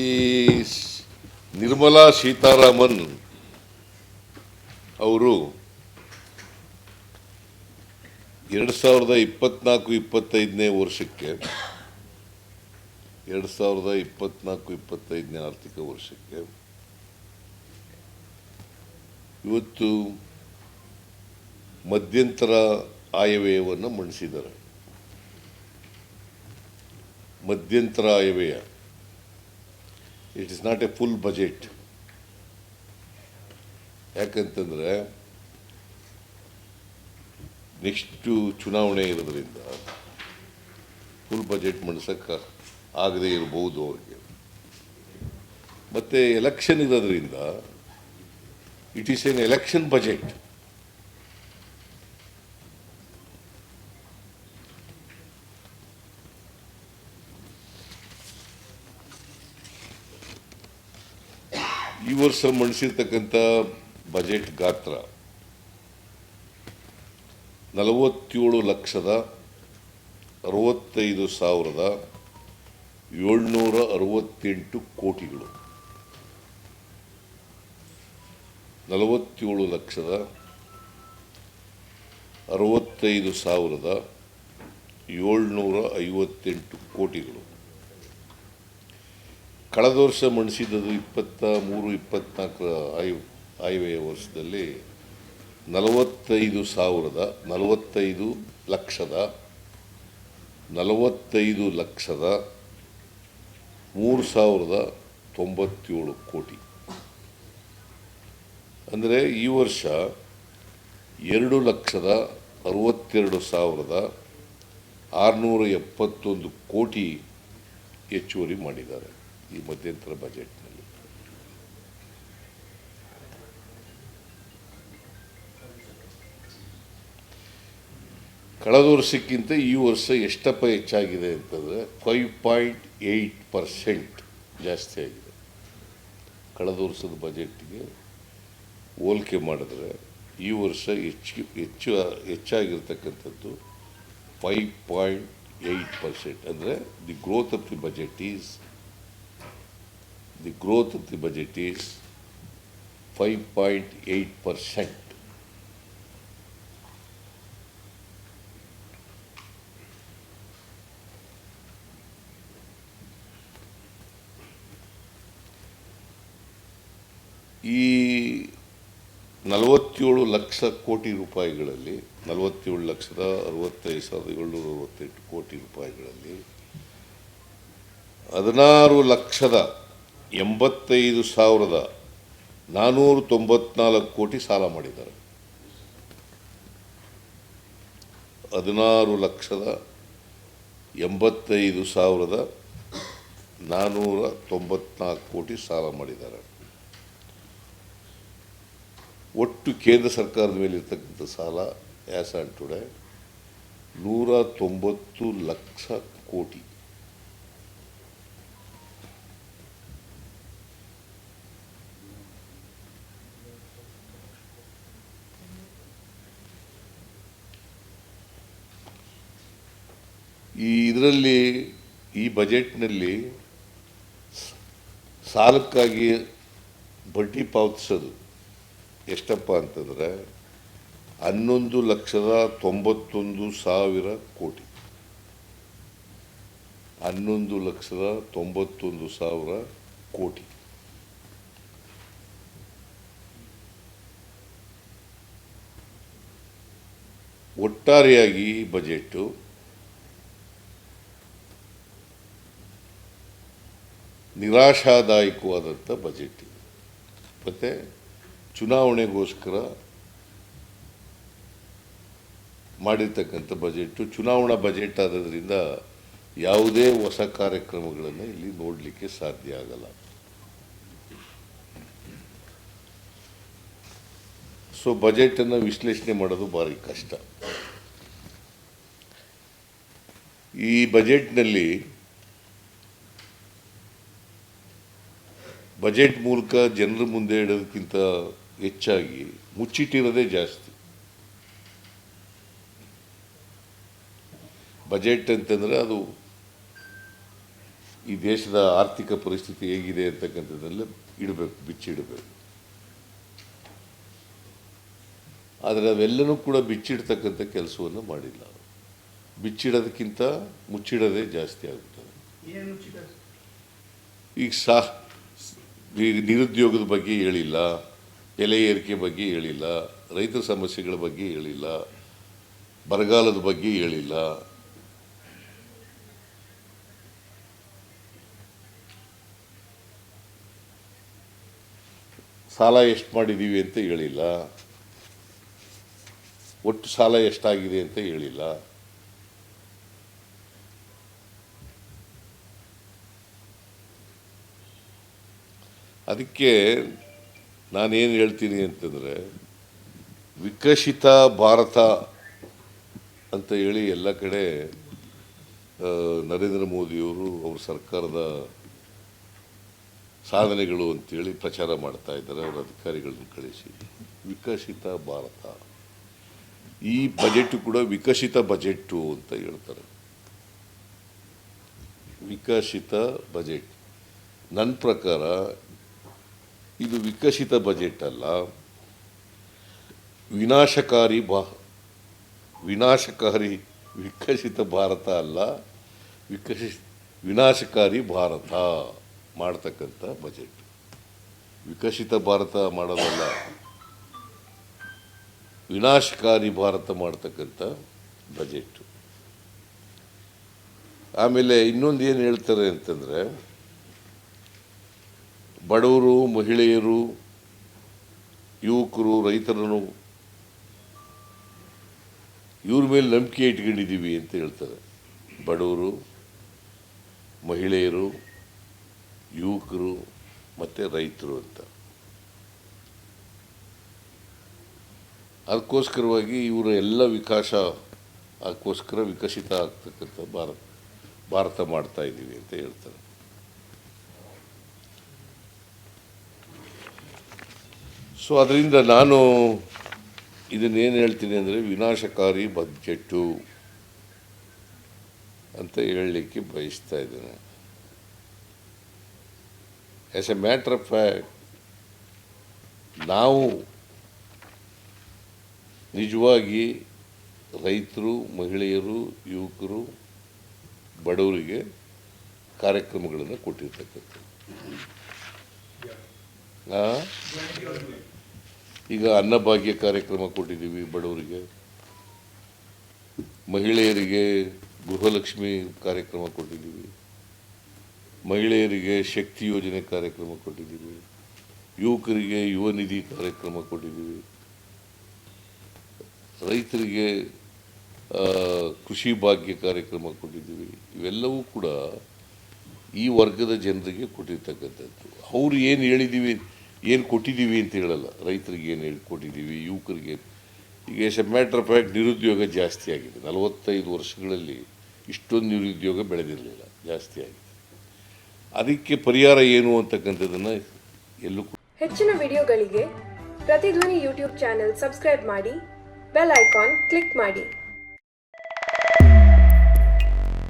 ಈ ನಿರ್ಮಲಾ ಸೀತಾರಾಮನ್ ಅವರು ಎರಡು ಸಾವಿರದ ಇಪ್ಪತ್ನಾಲ್ಕು, ಇಪ್ಪತ್ತೈದನೇ ವರ್ಷಕ್ಕೆ, ಎರಡು ಸಾವಿರದ ಇಪ್ಪತ್ನಾಲ್ಕು, ಇಪ್ಪತ್ತೈದನೇ ಆರ್ಥಿಕ ವರ್ಷಕ್ಕೆ ಇವತ್ತು ಮಧ್ಯಂತರ ಆಯವ್ಯಯವನ್ನು ಮಂಡಿಸಿದ್ದಾರೆ. ಮಧ್ಯಂತರ ಆಯವ್ಯಯ. It is not a full budget ಯಾಕಂತಂದರೆ ನೆಕ್ಸ್ಟು ಚುನಾವಣೆ ಇರೋದ್ರಿಂದ ಫುಲ್ ಬಜೆಟ್ ಮಂಡ್ಸಕ್ಕೆ ಆಗದೇ ಇರಬಹುದು ಅವ್ರಿಗೆ. ಮತ್ತು ಎಲೆಕ್ಷನ್ ಇರೋದ್ರಿಂದ it is an election budget ಈ ವರ್ಷ ಮಂಡಿಸಿರ್ತಕ್ಕಂಥ ಬಜೆಟ್ ಗಾತ್ರ ನಲವತ್ತೇಳು ಲಕ್ಷದ ಅರವತ್ತೈದು ಸಾವಿರದ ಏಳ್ನೂರ ಅರವತ್ತೆಂಟು ಕೋಟಿಗಳು. ನಲವತ್ತೇಳು ಲಕ್ಷದ ಅರವತ್ತೈದು ಸಾವಿರದ ಏಳ್ನೂರ ಐವತ್ತೆಂಟು ಕೋಟಿಗಳು. ಕಳೆದ ವರ್ಷ ಮಂಡಿಸಿದ್ದು ಇಪ್ಪತ್ತ ಮೂರು, ಇಪ್ಪತ್ನಾಲ್ಕರ ಆಯು ಆಯವ್ಯಯ ವರ್ಷದಲ್ಲಿ ನಲವತ್ತೈದು ಸಾವಿರದ ನಲವತ್ತೈದು ಲಕ್ಷದ ನಲವತ್ತೈದು ಲಕ್ಷದ ಮೂರು ಸಾವಿರದ ತೊಂಬತ್ತೇಳು ಕೋಟಿ. ಅಂದರೆ ಈ ವರ್ಷ ಎರಡು ಲಕ್ಷದ ಅರವತ್ತೆರಡು ಸಾವಿರದ ಆರುನೂರ ಎಪ್ಪತ್ತೊಂದು ಕೋಟಿ ಹೆಚ್ಚುವರಿ ಮಾಡಿದ್ದಾರೆ. ಈ ಮಧ್ಯಂತರ ಬಜೆಟ್ನಲ್ಲಿ. ಕಳೆದ ವರ್ಷಕ್ಕಿಂತ ಈ ವರ್ಷ ಎಷ್ಟಪ್ಪ ಹೆಚ್ಚಾಗಿದೆ ಅಂತಂದರೆ ಫೈವ್ ಪಾಯಿಂಟ್ ಏಯ್ಟ್ ಪರ್ಸೆಂಟ್ ಜಾಸ್ತಿ ಆಗಿದೆ. ಕಳೆದ ವರ್ಷದ ಬಜೆಟ್ಗೆ ಹೋಲಿಕೆ ಮಾಡಿದ್ರೆ ಈ ವರ್ಷ ಹೆಚ್ಚು ಹೆಚ್ಚು, ಹೆಚ್ಚಾಗಿರ್ತಕ್ಕಂಥದ್ದು ಫೈವ್ ಪಾಯಿಂಟ್ ಏಯ್ಟ್ ಪರ್ಸೆಂಟ್ ಅಂದರೆ the growth of the budget is the growth of is five point eight percent ಈ ನಲವತ್ತೇಳು ಲಕ್ಷ ಕೋಟಿ ರೂಪಾಯಿಗಳಲ್ಲಿ, ನಲವತ್ತೇಳು ಲಕ್ಷದ ಅರವತ್ತೈದು ಸಾವಿರದ ಏಳ್ನೂರ ಅರವತ್ತೆಂಟು ಕೋಟಿ ರೂಪಾಯಿಗಳಲ್ಲಿ, ಹದಿನಾರು ಲಕ್ಷದ ಎಂಬತ್ತೈದು ಸಾವಿರದ ನಾನ್ನೂರ ತೊಂಬತ್ನಾಲ್ಕು ಕೋಟಿ ಸಾಲ ಮಾಡಿದ್ದಾರೆ. ಹದಿನಾರು ಲಕ್ಷದ ಎಂಬತ್ತೈದು ಸಾವಿರದ ನಾನ್ನೂರ ತೊಂಬತ್ನಾಲ್ಕು ಕೋಟಿ ಸಾಲ ಮಾಡಿದ್ದಾರೆ. ಒಟ್ಟು ಕೇಂದ್ರ ಸರ್ಕಾರದ ಮೇಲೆ ಇರ್ತಕ್ಕಂಥ ಸಾಲ ಆ್ಯಸ್ ಆ್ಯಂಡ್ ಟುಡೇ ನೂರ ತೊಂಬತ್ತು ಲಕ್ಷ ಕೋಟಿ. ಈ ಇದರಲ್ಲಿ, ಈ ಬಜೆಟ್ನಲ್ಲಿ ಸಾಲಕ್ಕಾಗಿ ಬಡ್ಡಿ ಪಾವತಿಸೋದು. ಎಷ್ಟಪ್ಪ ಅಂತಂದರೆ, ಹನ್ನೊಂದು ಲಕ್ಷದ ತೊಂಬತ್ತೊಂದು ಸಾವಿರ ಕೋಟಿ. ಹನ್ನೊಂದು ಲಕ್ಷದ ತೊಂಬತ್ತೊಂದು ಸಾವಿರ ಕೋಟಿ. ಒಟ್ಟಾರೆಯಾಗಿ ಈ ನಿರಾಶಾದಾಯಕವಾದಂಥ ಬಜೆಟ್ ಇದು ಮತ್ತು ಚುನಾವಣೆಗೋಸ್ಕರ ಮಾಡಿರ್ತಕ್ಕಂಥ ಬಜೆಟ್ಟು ಚುನಾವಣಾ ಬಜೆಟ್ ಆದ್ದರಿಂದ ಯಾವುದೇ ಹೊಸ ಕಾರ್ಯಕ್ರಮಗಳನ್ನು ಇಲ್ಲಿ ನೋಡಲಿಕ್ಕೆ ಸಾಧ್ಯ ಆಗಲ್ಲ. ಸೊ ಬಜೆಟನ್ನು ವಿಶ್ಲೇಷಣೆ ಮಾಡೋದು ಭಾರಿ ಕಷ್ಟ. ಈ ಬಜೆಟ್ನಲ್ಲಿ ಬಜೆಟ್ ಮೂಲಕ ಜನರ ಮುಂದೆ ಇಡೋದಕ್ಕಿಂತ ಹೆಚ್ಚಾಗಿ ಮುಚ್ಚಿಟ್ಟಿರೋದೇ ಜಾಸ್ತಿ. ಬಜೆಟ್ ಅಂತಂದರೆ ಅದು ಈ ದೇಶದ ಆರ್ಥಿಕ ಪರಿಸ್ಥಿತಿ ಹೇಗಿದೆ ಅಂತಕ್ಕಂಥದ್ದೆಲ್ಲ ಇಡಬೇಕು ಬಿಚ್ಚಿಡಬೇಕು. ಆದರೆ ಅವೆಲ್ಲನೂ ಕೂಡ ಬಿಚ್ಚಿಡ್ತಕ್ಕಂಥ ಕೆಲಸವನ್ನು ಮಾಡಿಲ್ಲ ಬಿಚ್ಚಿಡೋದಕ್ಕಿಂತ ಮುಚ್ಚಿಡೋದೇ ಜಾಸ್ತಿ ಆಗುತ್ತದೆ. ಈಗ ಸಾ ನಿರುದ್ಯೋಗದ ಬಗ್ಗೆ ಹೇಳಿಲ್ಲ ಬೆಲೆ ಏರಿಕೆ ಬಗ್ಗೆ ಹೇಳಿಲ್ಲ, ರೈತರ ಸಮಸ್ಯೆಗಳ ಬಗ್ಗೆ ಹೇಳಿಲ್ಲ, ಬರಗಾಲದ ಬಗ್ಗೆ ಹೇಳಿಲ್ಲ. ಸಾಲ ಎಷ್ಟು ಮಾಡಿದ್ದೀವಿ ಅಂತ ಹೇಳಿಲ್ಲ. ಒಟ್ಟು ಸಾಲ ಎಷ್ಟಾಗಿದೆ ಅಂತ ಹೇಳಿಲ್ಲ. ಅದಕ್ಕೆ ನಾನೇನು ಹೇಳ್ತೀನಿ ಅಂತಂದರೆ, ವಿಕಸಿತ ಭಾರತ ಅಂತ ಹೇಳಿ ಎಲ್ಲ ಕಡೆ ನರೇಂದ್ರ ಮೋದಿಯವರು ಅವ್ರ ಸರ್ಕಾರದ ಸಾಧನೆಗಳು ಅಂತೇಳಿ ಪ್ರಚಾರ ಮಾಡ್ತಾ ಇದ್ದಾರೆ, ಅವರ ಅಧಿಕಾರಿಗಳನ್ನು ಕಳಿಸಿ. ವಿಕಸಿತ ಭಾರತ. ಈ ಬಜೆಟ್ ಕೂಡ ವಿಕಸಿತ ಬಜೆಟ್ಟು ಅಂತ ಹೇಳ್ತಾರೆ. ವಿಕಸಿತ ಬಜೆಟ್. ನನ್ನ ಪ್ರಕಾರ ಇದು ವಿಕಸಿತ ಬಜೆಟ್ ಅಲ್ಲ. ವಿನಾಶಕಾರಿ ಬಾ, ವಿನಾಶಕಾರಿ ವಿಕಸಿತ ಭಾರತ ಅಲ್ಲ ವಿಕಸಿ ವಿನಾಶಕಾರಿ ಭಾರತ ಮಾಡ್ತಕ್ಕಂಥ ಬಜೆಟ್ ವಿಕಸಿತ ಭಾರತ ಮಾಡೋದಲ್ಲ, ವಿನಾಶಕಾರಿ ಭಾರತ ಮಾಡ್ತಕ್ಕಂಥ ಬಜೆಟ್ ಆಮೇಲೆ ಇನ್ನೊಂದು ಏನು ಹೇಳ್ತಾರೆ ಅಂತಂದರೆ ಬಡವರು, ಮಹಿಳೆಯರು, ಯುವಕರು, ರೈತರನ್ನು ಇವ್ರ ಮೇಲೆ ನಂಬಿಕೆ ಇಟ್ಕೊಂಡಿದ್ದೀವಿ ಅಂತ ಹೇಳ್ತಾರೆ. ಬಡವರು, ಮಹಿಳೆಯರು, ಯುವಕರು ಮತ್ತು ರೈತರು ಅಂತ. ಅದಕ್ಕೋಸ್ಕರವಾಗಿ ಇವರ ಎಲ್ಲ ವಿಕಾಸ ಅದಕ್ಕೋಸ್ಕರ ವಿಕಸಿತ ಆಗ್ತಕ್ಕಂಥ ಭಾರತ ಭಾರತ ಮಾಡ್ತಾ ಇದ್ದೀವಿ ಅಂತ ಹೇಳ್ತಾರೆ. ಸೊ ಅದರಿಂದ ನಾನು ಇದನ್ನೇನು ಹೇಳ್ತೀನಿ ಅಂದರೆ ವಿನಾಶಕಾರಿ ಬಜೆಟ್ಟು ಅಂತ ಹೇಳಲಿಕ್ಕೆ ಬಯಸ್ತಾ ಇದ್ದೇನೆ as a matter of fact ನಾವು ನಿಜವಾಗಿ ರೈತರು, ಮಹಿಳೆಯರು, ಯುವಕರು, ಬಡವರಿಗೆ ಕಾರ್ಯಕ್ರಮಗಳನ್ನು ಕೊಟ್ಟಿರ್ತಕ್ಕಂಥದ್ದು ಆ? ಈಗ ಅನ್ನಭಾಗ್ಯ ಕಾರ್ಯಕ್ರಮ ಕೊಟ್ಟಿದ್ದೀವಿ ಬಡವರಿಗೆ. ಮಹಿಳೆಯರಿಗೆ ಗೃಹಲಕ್ಷ್ಮಿ ಕಾರ್ಯಕ್ರಮ ಕೊಟ್ಟಿದ್ದೀವಿ. ಮಹಿಳೆಯರಿಗೆ ಶಕ್ತಿ ಯೋಜನೆ ಕಾರ್ಯಕ್ರಮ ಕೊಟ್ಟಿದ್ದೀವಿ. ಯುವಕರಿಗೆ ಯುವ ನಿಧಿ ಕಾರ್ಯಕ್ರಮ ಕೊಟ್ಟಿದ್ದೀವಿ. ರೈತರಿಗೆ ಕೃಷಿ ಭಾಗ್ಯ ಕಾರ್ಯಕ್ರಮ ಕೊಟ್ಟಿದ್ದೀವಿ. ಇವೆಲ್ಲವೂ ಕೂಡ ಈ ವರ್ಗದ ಜನರಿಗೆ ಕೊಟ್ಟಿರ್ತಕ್ಕಂಥದ್ದು. ಅವ್ರು ಏನು ಹೇಳಿದ್ದೀವಿ? ಏನು ಕೊಟ್ಟಿದ್ದೀವಿ ಅಂತ ಹೇಳಲ್ಲ. ರೈತರಿಗೆ ಏನು ಹೇಳಿ ಕೊಟ್ಟಿದ್ದೀವಿ, ಯುವಕರಿಗೆ ಈಗ as a matter of fact ನಿರುದ್ಯೋಗ ಜಾಸ್ತಿ ಆಗಿದೆ. ನಲವತ್ತೈದು ವರ್ಷಗಳಲ್ಲಿ ಇಷ್ಟೊಂದು ನಿರುದ್ಯೋಗ ಬೆಳೆದಿರಲಿಲ್ಲ, ಜಾಸ್ತಿ ಆಗಿದೆ. ಅದಕ್ಕೆ ಪರಿಹಾರ ಏನು ಅಂತಕ್ಕಂಥದ್ದನ್ನು ಎಲ್ಲೂ ಹೆಚ್ಚಿನ ವಿಡಿಯೋಗಳಿಗೆ ಪ್ರತಿಧ್ವನಿ ಯೂಟ್ಯೂಬ್ ಚಾನೆಲ್ ಸಬ್ಸ್ಕ್ರೈಬ್ ಮಾಡಿ, ಬೆಲ್ ಐಕಾನ್ ಕ್ಲಿಕ್ ಮಾಡಿ.